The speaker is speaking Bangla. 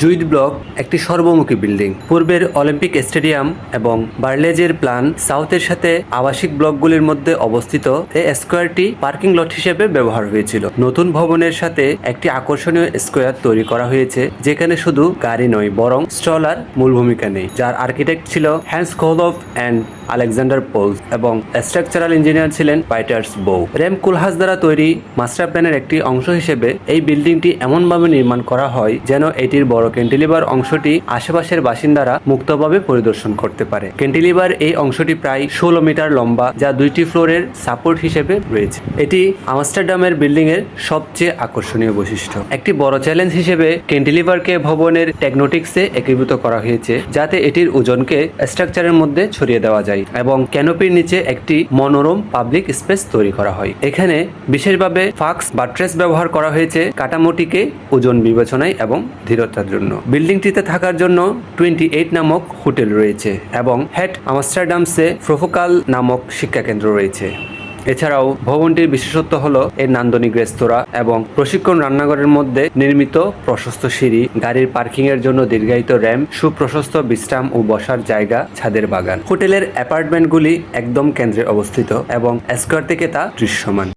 জুইড ব্লক, একটি সর্বমুখী বিল্ডিং। পূর্বের অলিম্পিক স্টেডিয়াম এবং বার্লেজের প্ল্যান সাউথের সাথে আবাসিক ব্লকগুলির মধ্যে অবস্থিত এই স্কোয়ারটি পার্কিং লট হিসেবে ব্যবহার হয়েছিল। নতুন ভবনের সাথে একটি আকর্ষণীয় স্কোয়ার তৈরি করা হয়েছে, যেখানে শুধু গাড়ি নয়, বরং স্টলার মূল ভূমিকা নেই। যার আর্কিটেক্ট ছিল Hans Kollhoff and Alexander Pols এবং স্ট্রাকচারাল ইঞ্জিনিয়ার ছিলেন পাইটার্স বউ। রেম কুলহাস দ্বারা তৈরি মাস্টার প্ল্যানের একটি অংশ হিসেবে এই বিল্ডিংটি এমনভাবে নির্মাণ করা হয় যেন এটির বড় ক্যান্টিলিভার অংশটি আশেপাশের বাসিন্দারা মুক্তভাবে পরিদর্শন করতে পারে। ক্যান্টিলিভার এই অংশটি প্রায় ষোলো মিটার লম্বা, যা দুইটি ফ্লোরের সাপোর্ট হিসেবে রয়েছে। এটি আমস্টারডামের বিল্ডিং এর সবচেয়ে আকর্ষণীয় বৈশিষ্ট্য। একটি বড় চ্যালেঞ্জ হিসেবে ক্যান্টিলিভারকে ভবনের টেকনোটিক্সে একীভূত করা হয়েছে, যাতে এটির ওজনকে স্ট্রাকচারের মধ্যে ছড়িয়ে দেওয়া যায় এবং ক্যানোপির নিচে একটি মনোরম পাবলিক স্পেস তৈরি করা হয়। এখানে বিশেষভাবে ফাক্স বা ট্রেস ব্যবহার করা হয়েছে কাটামোটিকে ওজন বিবেচনায় এবং ধীরতার জন্য বিল্ডিংটিতে থাকার জন্য টোয়েন্টি এইট নামক হোটেল রয়েছে এবং হেড আমস্টারডামসে প্রোফোকাল নামক শিক্ষাকেন্দ্র রয়েছে। এছাড়াও ভবনটির বিশেষত্ব হল এর নান্দনিক রেস্তোরাঁ এবং প্রশিক্ষণ রান্নাঘরের মধ্যে নির্মিত প্রশস্ত সিঁড়ি, গাড়ির পার্কিং এর জন্য দীর্ঘায়িত র্যাম্প, সুপ্রশস্ত বিশ্রাম ও বসার জায়গা, ছাদের বাগান। হোটেলের অ্যাপার্টমেন্টগুলি একদম কেন্দ্রে অবস্থিত এবং স্কোয়ার থেকে তা দৃশ্যমান।